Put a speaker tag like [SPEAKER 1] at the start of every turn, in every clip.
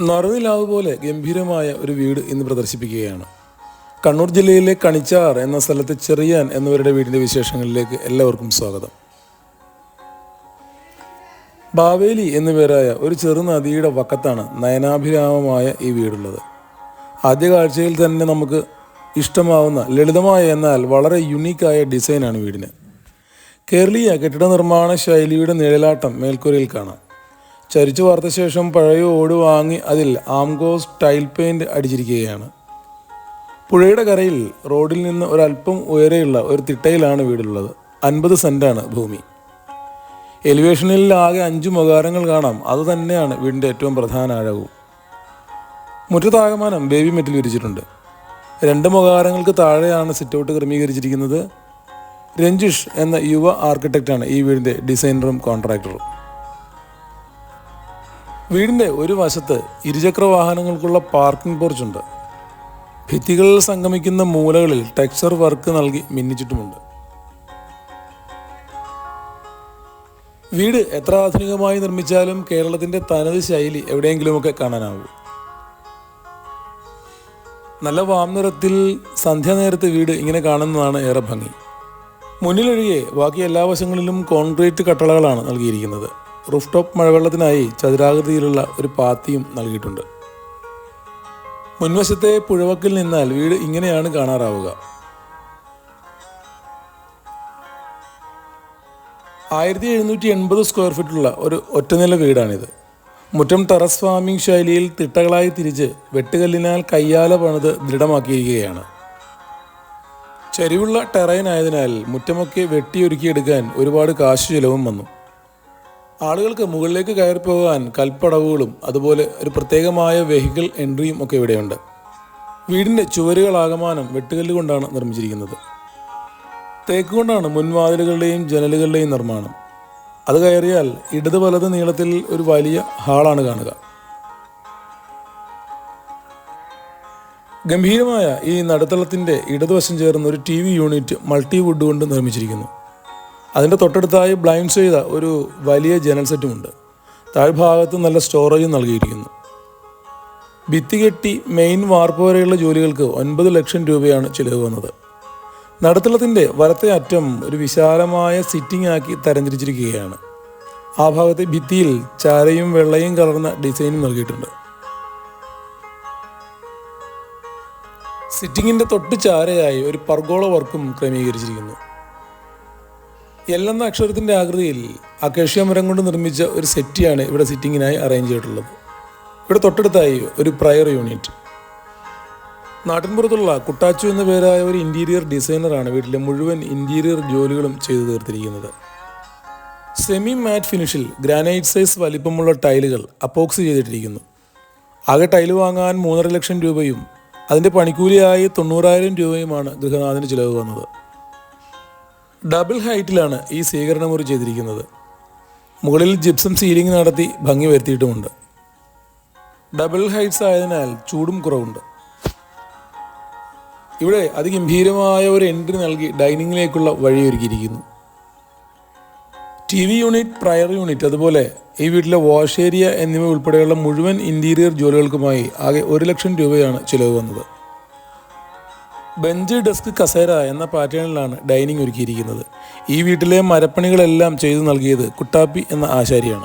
[SPEAKER 1] നറുനിലാവ് പോലെ ഗംഭീരമായ ഒരു വീട് ഇന്ന് പ്രദർശിപ്പിക്കുകയാണ്. കണ്ണൂർ ജില്ലയിലെ കണിച്ചാർ എന്ന സ്ഥലത്ത് ചെറിയാൻ എന്നിവരുടെ വീടിന്റെ വിശേഷങ്ങളിലേക്ക് എല്ലാവർക്കും സ്വാഗതം. ബാവേലി എന്നു പേരായ ഒരു ചെറു നദിയുടെ വക്കത്താണ് നയനാഭിരാമമായ ഈ വീടുള്ളത്. ആദ്യ കാഴ്ചയിൽ തന്നെ നമുക്ക് ഇഷ്ടമാവുന്ന ലളിതമായ എന്നാൽ വളരെ യുണീക്കായ ഡിസൈനാണ് വീടിന്. കേരളീയ കെട്ടിട നിർമ്മാണ ശൈലിയുടെ നിഴലാട്ടം മേൽക്കൂരയിൽ കാണാം. ചരിച്ചു വാർത്ത ശേഷം പഴയ ഓട് വാങ്ങി അതിൽ ആംഗോസ് ടൈൽ പെയിന്റ് അടിച്ചിരിക്കുകയാണ്. പുഴയുടെ കരയിൽ റോഡിൽ നിന്ന് ഒരല്പം ഉയരെയുള്ള ഒരു തിട്ടയിലാണ് വീടുള്ളത്. അൻപത് സെന്റാണ് ഭൂമി. എലിവേഷനിൽ ആകെ അഞ്ച് മുഖാരങ്ങൾ കാണാം. അത് തന്നെയാണ് വീടിന്റെ ഏറ്റവും പ്രധാന ആഴവും. മുറ്റത്താകമാനം ബേബി മെറ്റിൽ വിരിച്ചിട്ടുണ്ട്. രണ്ട് മുഖാരങ്ങൾക്ക് താഴെയാണ് സിറ്റൗട്ട് ക്രമീകരിച്ചിരിക്കുന്നത്. രഞ്ജിഷ് എന്ന യുവ ആർക്കിടെക്റ്റാണ് ഈ വീടിന്റെ ഡിസൈനറും കോൺട്രാക്ടറും വീടിന്റെ ഒരു വശത്ത് ഇരുചക്ര വാഹനങ്ങൾക്കുള്ള പാർക്കിംഗ് പോർച്ചുണ്ട് ഭിത്തികളിൽ സംഗമിക്കുന്ന മൂലകളിൽ ടെക്സ്ചർ വർക്ക് നൽകി മിന്നിച്ചിട്ടുമുണ്ട്. വീട് എത്ര ആധുനികമായി നിർമ്മിച്ചാലും കേരളത്തിന്റെ തനത് ശൈലി എവിടെയെങ്കിലുമൊക്കെ കാണാനാവൂ. നല്ല വാംനിറത്തിൽ സന്ധ്യാനേരത്തെ വീട് ഇങ്ങനെ കാണുന്നതാണ് ഏറെ ഭംഗി. മുന്നിലൊഴികെ ബാക്കി എല്ലാ വശങ്ങളിലും കോൺക്രീറ്റ് കട്ടളകളാണ് നൽകിയിരിക്കുന്നത്. റൂഫ് ടോപ്പ് മഴവെള്ളത്തിനായി ചതുരാകൃതിയിലുള്ള ഒരു പാത്തിയും നൽകിയിട്ടുണ്ട്. മുൻവശത്തെ പുഴവക്കിൽ നിന്നാൽ വീട് ഇങ്ങനെയാണ് കാണാറാവുക. ആയിരത്തി എഴുന്നൂറ്റി എൺപത് സ്ക്വയർ ഫീറ്റുള്ള ഒരു ഒറ്റനില വീടാണിത്. മുറ്റം ടെറസ് ഫാമിംഗ് ശൈലിയിൽ തിട്ടകളായി തിരിച്ച് വെട്ടുകല്ലിനാൽ കയ്യാല പണിത് ദൃഢമാക്കിയിരിക്കുകയാണ്. ചരിവുള്ള ടെറൈൻ ആയതിനാൽ മുറ്റമൊക്കെ വെട്ടിയൊരുക്കിയെടുക്കാൻ ഒരുപാട് കാശ് ചെലവും വന്നു. ആളുകൾക്ക് മുകളിലേക്ക് കയറി പോകാൻ കൽപ്പടവുകളും അതുപോലെ ഒരു പ്രത്യേകമായ വെഹിക്കിൾ എൻട്രിയും ഒക്കെ ഇവിടെയുണ്ട്. വീടിന്റെ ചുവരുകളാകമാനം വെട്ടുകല്ല് കൊണ്ടാണ് നിർമ്മിച്ചിരിക്കുന്നത്. തേക്ക് കൊണ്ടാണ് മുൻവാതിലുകളുടെയും ജനലുകളുടെയും നിർമ്മാണം. അത് കയറിയാൽ ഇടത് വലത് നീളത്തിൽ ഒരു വലിയ ഹാളാണ് കാണുക. ഗംഭീരമായ ഈ നടുത്തളത്തിന്റെ ഇടതുവശം ചേർന്ന് ഒരു T V unit multi wood കൊണ്ട് നിർമ്മിച്ചിരിക്കുന്നു. അതിന്റെ തൊട്ടടുത്തായി ബ്ലൈൻഡ് ചെയ്ത ഒരു വലിയ ജനൽ സെറ്റുമുണ്ട് താഴ്ഭാഗത്ത് നല്ല സ്റ്റോറേജും നൽകിയിരിക്കുന്നു. ഭിത്തി കെട്ടി മെയിൻ വാർപ്പ് വരെയുള്ള ജോലികൾക്ക് ഒൻപത് ലക്ഷം രൂപയാണ് ചിലവ് വന്നത്. നടുത്തളത്തിന്റെ വലത്തെ അറ്റം ഒരു വിശാലമായ സിറ്റിംഗ് ആക്കി തരംതിരിച്ചിരിക്കുകയാണ്. ആ ഭാഗത്തെ ഭിത്തിയിൽ ചാരയും വെള്ളയും കലർന്ന ഡിസൈനും നൽകിയിട്ടുണ്ട്. സിറ്റിങ്ങിന്റെ തൊട്ട് ചാരയായി ഒരു പർഗോള വർക്കും ക്രമീകരിച്ചിരിക്കുന്നു. എല്ലെന്ന അക്ഷരത്തിന്റെ ആകൃതിയിൽ അക്കേഷ്യ മരം കൊണ്ട് നിർമ്മിച്ച ഒരു സെറ്റിയാണ് ഇവിടെ സിറ്റിങ്ങിനായി അറേഞ്ച് ചെയ്തിട്ടുള്ളത്. ഇവിടെ തൊട്ടടുത്തായി ഒരു പ്രയർ യൂണിറ്റ് നാട്ടിൻപുറത്തുള്ള കുട്ടാച്ചു എന്ന പേരായ ഒരു ഇന്റീരിയർ ഡിസൈനറാണ് വീട്ടിലെ മുഴുവൻ ഇന്റീരിയർ ജോലികളും ചെയ്തു തീർത്തിരിക്കുന്നത്. സെമി മാറ്റ് ഫിനിഷിൽ ഗ്രാനൈറ്റ് സൈസ് വലിപ്പമുള്ള ടൈലുകൾ അപ്പോക്സ് ചെയ്തിട്ടിരിക്കുന്നു. ആകെ ടൈൽ വാങ്ങാൻ മൂന്നര ലക്ഷം രൂപയും അതിന്റെ പണിക്കൂലിയായി തൊണ്ണൂറായിരം രൂപയുമാണ് ഗൃഹനാഥന് ചിലവ് വന്നത്. ഡബിൾ ഹൈറ്റിലാണ് ഈ സ്വീകരണമുറി ചെയ്തിരിക്കുന്നത്. മുകളിൽ ജിപ്സം സീലിംഗ് നടത്തി ഭംഗി വരുത്തിയിട്ടുമുണ്ട്. ഡബിൾ ഹൈറ്റ്സ് ആയതിനാൽ ചൂടും കുറവുണ്ട്. ഇവിടെ അതിഗംഭീരമായ ഒരു എൻട്രി നൽകി ഡൈനിങ്ങിലേക്കുള്ള വഴിയൊരുക്കിയിരിക്കുന്നു. T V unit prayer unit അതുപോലെ ഈ വീട്ടിലെ വാഷ് ഏരിയ എന്നിവ ഉൾപ്പെടെയുള്ള മുഴുവൻ ഇന്റീരിയർ ജോലികൾക്കുമായി ആകെ ഒരു ലക്ഷം രൂപയാണ് ചിലവ് വന്നത്. ബെഞ്ച് ഡെസ്ക് കസേര എന്ന പാറ്റേണിലാണ് ഡൈനിങ് ഒരുക്കിയിരിക്കുന്നത്. ഈ വീട്ടിലെ മരപ്പണികളെല്ലാം ചെയ്തു നൽകിയത് കുട്ടാപ്പി എന്ന ആശാരിയാണ്.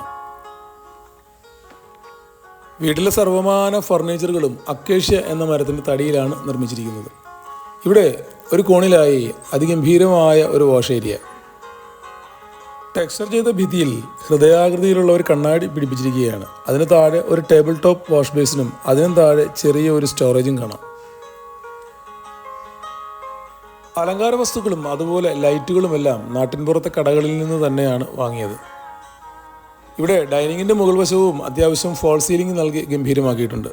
[SPEAKER 1] വീട്ടിലെ സർവമാന ഫർണിച്ചറുകളും അക്കേഷ്യ എന്ന മരത്തിന്റെ തടിയിലാണ് നിർമ്മിച്ചിരിക്കുന്നത്. ഇവിടെ ഒരു കോണിലായി അതിഗംഭീരമായ ഒരു വാഷ് ഏരിയ. ടെക്സ്ചർ ചെയ്ത ഭിത്തിയിൽ ഹൃദയാകൃതിയിലുള്ള ഒരു കണ്ണാടി പിടിപ്പിച്ചിരിക്കുകയാണ്. അതിന് താഴെ ഒരു ടേബിൾ ടോപ്പ് വാഷ് ബേസിനും അതിനും താഴെ ചെറിയ ഒരു സ്റ്റോറേജും കാണാം. അലങ്കാര വസ്തുക്കളും അതുപോലെ ലൈറ്റുകളും എല്ലാം നാട്ടിൻപുറത്തെ കടകളിൽ നിന്ന് തന്നെയാണ് വാങ്ങിയത്. ഇവിടെ ഡൈനിങ്ങിന്റെ മുകൾ വശവും അത്യാവശ്യം ഫോൾ സീലിംഗ് നൽകി ഗംഭീരമാക്കിയിട്ടുണ്ട്.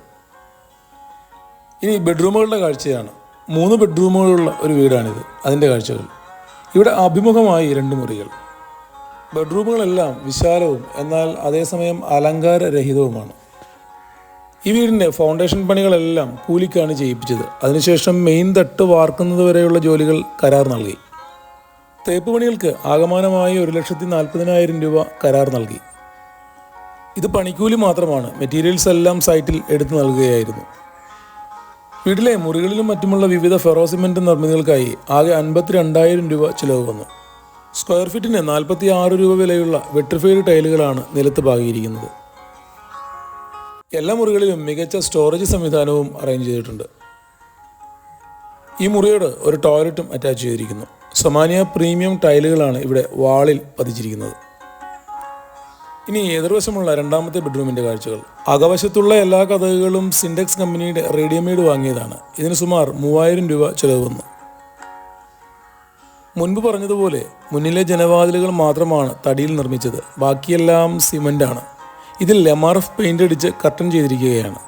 [SPEAKER 1] ഇനി ബെഡ്റൂമുകളുടെ കാഴ്ചയാണ്. മൂന്ന് ബെഡ്റൂമുകളുള്ള ഒരു വീടാണിത് അതിന്റെ കാഴ്ചകൾ. ഇവിടെ അഭിമുഖമായി രണ്ട് മുറികൾ. ബെഡ്റൂമുകളെല്ലാം വിശാലവും എന്നാൽ അതേസമയം അലങ്കാരരഹിതവുമാണ്. ഈ വീടിന്റെ ഫൗണ്ടേഷൻ പണികളെല്ലാം കൂലിക്കാണ് ചെയ്യിപ്പിച്ചത്. അതിനുശേഷം മെയിൻ തട്ട് വാർക്കുന്നത് വരെയുള്ള ജോലികൾ കരാർ നൽകി. തേപ്പ് പണികൾക്ക് ആകമാനമായി ഒരു ലക്ഷത്തി നാൽപ്പതിനായിരം രൂപ കരാർ നൽകി. ഇത് പണിക്കൂലി മാത്രമാണ് മെറ്റീരിയൽസ് എല്ലാം സൈറ്റിൽ എടുത്തു നൽകുകയായിരുന്നു. വീട്ടിലെ മുറികളിലും മറ്റുമുള്ള വിവിധ ഫെറോസിമെന്റ് നിർമ്മിതികൾക്കായി ആകെ അൻപത്തിരണ്ടായിരം രൂപ ചിലവ് വന്നു. സ്ക്വയർ ഫീറ്റിന് നാൽപ്പത്തി ആറ് രൂപ വിലയുള്ള വെട്രിഫൈഡ് ടൈലുകളാണ് നിലത്ത് പാകിയിരിക്കുന്നത്. എല്ലാ മുറികളിലും മികച്ച സ്റ്റോറേജ് സംവിധാനവും അറേഞ്ച് ചെയ്തിട്ടുണ്ട്. ഈ മുറിയോട് ഒരു ടോയ്ലറ്റും അറ്റാച്ച് ചെയ്തിരിക്കുന്നു. സൊമാനിയ പ്രീമിയം ടൈലുകളാണ് ഇവിടെ വാളിൽ പതിച്ചിരിക്കുന്നത്. ഇനി എതിർവശമുള്ള രണ്ടാമത്തെ ബെഡ്റൂമിന്റെ കാഴ്ചകൾ. അകവശത്തുള്ള എല്ലാ കഥകളും സിൻഡെക്സ് കമ്പനിയുടെ റെഡിമെയ്ഡ് വാങ്ങിയതാണ്. ഇതിന് സുമാർ മൂവായിരം രൂപ ചിലവ് വന്നു. മുൻപ് പറഞ്ഞതുപോലെ മുന്നിലെ ജനവാതിലുകൾ മാത്രമാണ് തടിയിൽ നിർമ്മിച്ചത്. ബാക്കിയെല്ലാം സിമന്റാണ് ഇതിൽ എം എഫ് പെയിന്റ് അടിച്ച് കർട്ടൻ ചെയ്തിരിക്കുകയാണ്.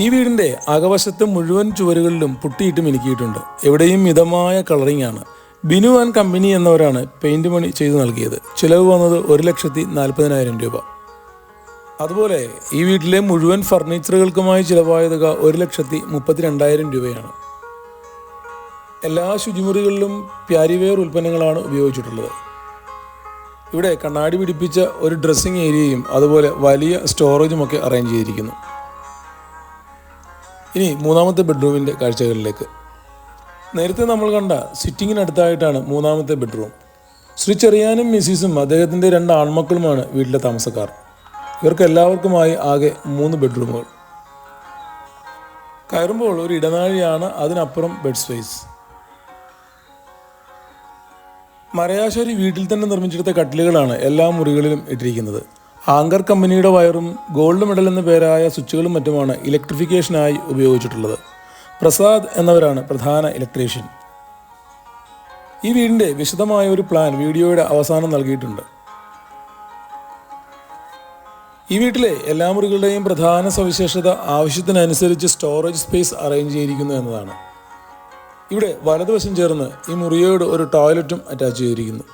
[SPEAKER 1] ഈ വീടിന്റെ അകവശത്ത് മുഴുവൻ ചുവരുകളിലും പുട്ടിയിട്ട് മിനുക്കിയിട്ടുണ്ട് എവിടെയും മിതമായ കളറിംഗ് ആണ്. ബിനു ആൻഡ് കമ്പനി എന്നവരാണ് പെയിന്റ് പണി ചെയ്തു നൽകിയത്. ചിലവ് വന്നത് ഒരു ലക്ഷത്തി നാൽപ്പതിനായിരം രൂപ. അതുപോലെ ഈ വീട്ടിലെ മുഴുവൻ ഫർണിച്ചറുകൾക്കുമായി ചിലവായ തുക ഒരു ലക്ഷത്തി മുപ്പത്തിരണ്ടായിരം രൂപയാണ്. എല്ലാ ശുചിമുറികളിലും പ്യാരിവെയർ ഉൽപ്പന്നങ്ങളാണ് ഉപയോഗിച്ചിട്ടുള്ളത്. ഇവിടെ കണ്ണാടി പിടിപ്പിച്ച ഒരു ഡ്രസ്സിംഗ് ഏരിയയും അതുപോലെ വലിയ സ്റ്റോറേജും ഒക്കെ അറേഞ്ച് ചെയ്തിരിക്കുന്നു. ഇനി മൂന്നാമത്തെ ബെഡ്റൂമിന്റെ കാഴ്ചകളിലേക്ക്. നേരത്തെ നമ്മൾ കണ്ട സിറ്റിങ്ങിനടുത്തായിട്ടാണ് മൂന്നാമത്തെ ബെഡ്റൂം ശ്രീ ചെറിയാനും മിസ്സിസും അദ്ദേഹത്തിന്റെ രണ്ട് ആൺമക്കളുമാണ് വീട്ടിലെ താമസക്കാർ. ഇവർക്ക് എല്ലാവർക്കുമായി ആകെ മൂന്ന് ബെഡ്റൂമുകൾ കയറുമ്പോൾ ഒരു ഇടനാഴിയാണ് അതിനപ്പുറം ബെഡ് സ്പേസ് മരയാശ്ശേരി വീട്ടിൽ തന്നെ നിർമ്മിച്ചെടുത്ത കട്ടിലുകളാണ് എല്ലാ മുറികളിലും ഇട്ടിരിക്കുന്നത്. ആങ്കർ കമ്പനിയുടെ വയറും ഗോൾഡ് മെഡൽ എന്ന പേരായ സ്വിച്ചുകളും മറ്റുമാണ് ഇലക്ട്രിഫിക്കേഷനായി ഉപയോഗിച്ചിട്ടുള്ളത്. പ്രസാദ് എന്നവരാണ് പ്രധാന ഇലക്ട്രീഷ്യൻ. ഈ വീടിന്റെ വിശദമായ ഒരു പ്ലാൻ വീഡിയോയുടെ അവസാനം നൽകിയിട്ടുണ്ട്. ഈ വീട്ടിലെ എല്ലാ മുറികളുടെയും പ്രധാന സവിശേഷത ആവശ്യത്തിനനുസരിച്ച് സ്റ്റോറേജ് സ്പേസ് അറേഞ്ച് ചെയ്തിരിക്കുന്നു എന്നതാണ്. ഇവിടെ വലതുവശം ചേർന്ന് ഈ മുറിയോട് ഒരു ടോയ്ലറ്റും അറ്റാച്ച് ചെയ്തിരിക്കുന്നു.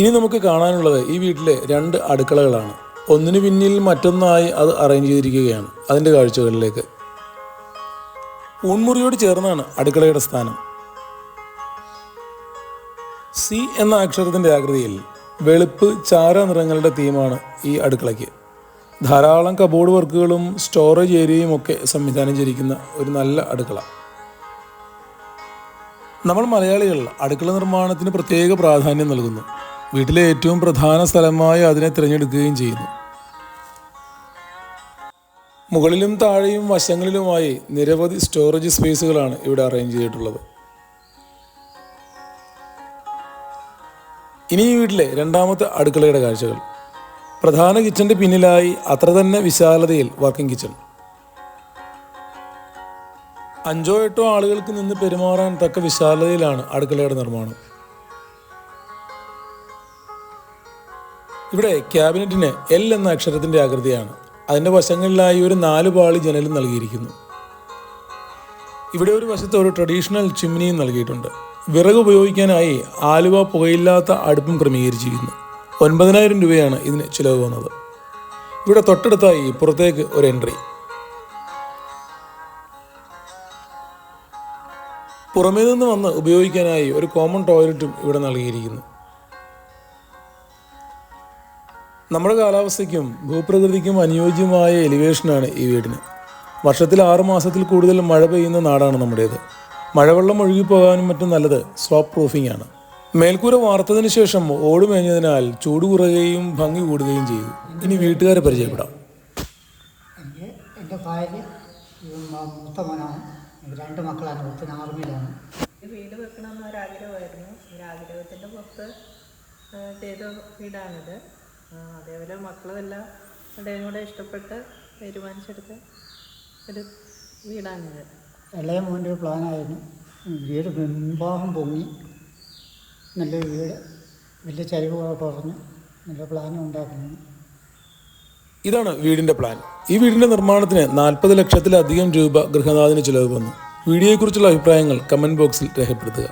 [SPEAKER 1] ഇനി നമുക്ക് കാണാനുള്ളത് ഈ വീട്ടിലെ രണ്ട് അടുക്കളകളാണ്. ഒന്നിന് പിന്നിൽ മറ്റൊന്നായി അത് അറേഞ്ച് ചെയ്തിരിക്കുകയാണ് അതിന്റെ കാഴ്ചകളിലേക്ക്. ഊൺമുറിയോട് ചേർന്നാണ് അടുക്കളയുടെ സ്ഥാനം. സി എന്ന അക്ഷരത്തിന്റെ ആകൃതിയിൽ വെളുപ്പ് ചാര നിറങ്ങളുടെ തീമാണ് ഈ അടുക്കളയ്ക്ക്. ധാരാളം കബോർഡ് വർക്കുകളും സ്റ്റോറേജ് ഏരിയയും ഒക്കെ സംവിധാനം ചെയ്തിരിക്കുന്ന ഒരു നല്ല അടുക്കള. നമ്മൾ മലയാളികൾ അടുക്കള നിർമ്മാണത്തിന് പ്രത്യേക പ്രാധാന്യം നൽകുന്നു. വീട്ടിലെ ഏറ്റവും പ്രധാന സ്ഥലമായി അതിനെ തിരഞ്ഞെടുക്കുകയും ചെയ്യുന്നു. മുകളിലും താഴെയും വശങ്ങളിലുമായി നിരവധി സ്റ്റോറേജ് സ്പേസുകളാണ് ഇവിടെ അറേഞ്ച് ചെയ്തിട്ടുള്ളത്. ഇനി ഈ വീട്ടിലെ രണ്ടാമത്തെ അടുക്കളയുടെ കാഴ്ചകൾ. പ്രധാന കിച്ചന്റെ പിന്നിലായി അത്ര തന്നെ വിശാലതയിൽ വർക്കിംഗ് കിച്ചൺ അഞ്ചോ എട്ടോ ആളുകൾക്ക് നിന്ന് പെരുമാറാൻ തക്ക വിശാലതയിലാണ് അടുക്കളയുടെ നിർമ്മാണം. ഇവിടെ ക്യാബിനറ്റിന് എൽ എന്ന അക്ഷരത്തിന്റെ ആകൃതിയാണ്. അതിന്റെ വശങ്ങളിലായി ഒരു നാല് പാളി ജനലും നൽകിയിരിക്കുന്നു. ഇവിടെ ഒരു വശത്ത് ഒരു ട്രഡീഷണൽ ചിമ്മിനിയും നൽകിയിട്ടുണ്ട്. വിറക് ഉപയോഗിക്കാനായി ആലുവ പുകയില്ലാത്ത അടുപ്പും ക്രമീകരിച്ചിരിക്കുന്നു. ഒൻപതിനായിരം രൂപയാണ് ഇതിന് ചിലവ് വന്നത്. ഇവിടെ തൊട്ടടുത്തായി പുറത്തേക്ക് ഒരു എൻട്രി. പുറമേ നിന്ന് വന്ന് ഉപയോഗിക്കാനായി ഒരു കോമൺ ടോയ്ലറ്റും ഇവിടെ നൽകിയിരിക്കുന്നു. നമ്മുടെ കാലാവസ്ഥയ്ക്കും ഭൂപ്രകൃതിക്കും അനുയോജ്യമായ എലിവേഷനാണ് ഈ വീടിന്. വർഷത്തിൽ ആറു മാസത്തിൽ കൂടുതൽ മഴ പെയ്യുന്ന നാടാണ് നമ്മുടേത്. മഴവെള്ളം ഒഴുകിപ്പോകാനും മറ്റും നല്ലത് സ്ലോപ്പ് പ്രൂഫിംഗ് ആണ്. മേൽക്കൂര വാർത്തതിന് ശേഷം ഓട് മേഞ്ഞതിനാൽ ചൂട് കുറയുകയും ഭംഗി കൂടുകയും ചെയ്തു. ഇനി വീട്ടുകാരെ പരിചയപ്പെടാം.
[SPEAKER 2] എന്റെ ഭാര്യ ഇവൻ മ- മൂത്ത മോനാണ്. എനിക്ക് രണ്ട് മക്കളാണ്. ഒരുത്തൻ ആർമിയിലാണ്
[SPEAKER 3] വീട് വെക്കണമെന്ന് ഒരാഗ്രഹമായിരുന്നു. ഒരു ആഗ്രഹത്തിന്റെ പുറത്ത് ചെയ്ത വീടാണിത്. അതേപോലെ മക്കളെല്ലാം ഇടയും കൂടെ ഇഷ്ടപ്പെട്ട് തീരുമാനിച്ചെടുത്ത ഒരു വീടാണിത്.
[SPEAKER 2] ഇളയ മോന്റെ ഒരു പ്ലാനായിരുന്നു. വീട് പിൻഭാഗം പൊങ്ങി. നല്ലൊരു വീട് വലിയ ചരിവ് കുറഞ്ഞ് നല്ല പ്ലാനും ഉണ്ടാക്കുന്നു.
[SPEAKER 1] ഇതാണ് വീടിന്റെ പ്ലാൻ ഈ വീടിന്റെ നിർമ്മാണത്തിന് നാൽപ്പത് ലക്ഷത്തിലധികം രൂപ ഗൃഹനാഥിന് ചിലവ് വന്നു. വീഡിയോയെക്കുറിച്ചുള്ള അഭിപ്രായങ്ങൾ കമന്റ് ബോക്സിൽ രേഖപ്പെടുത്തുക.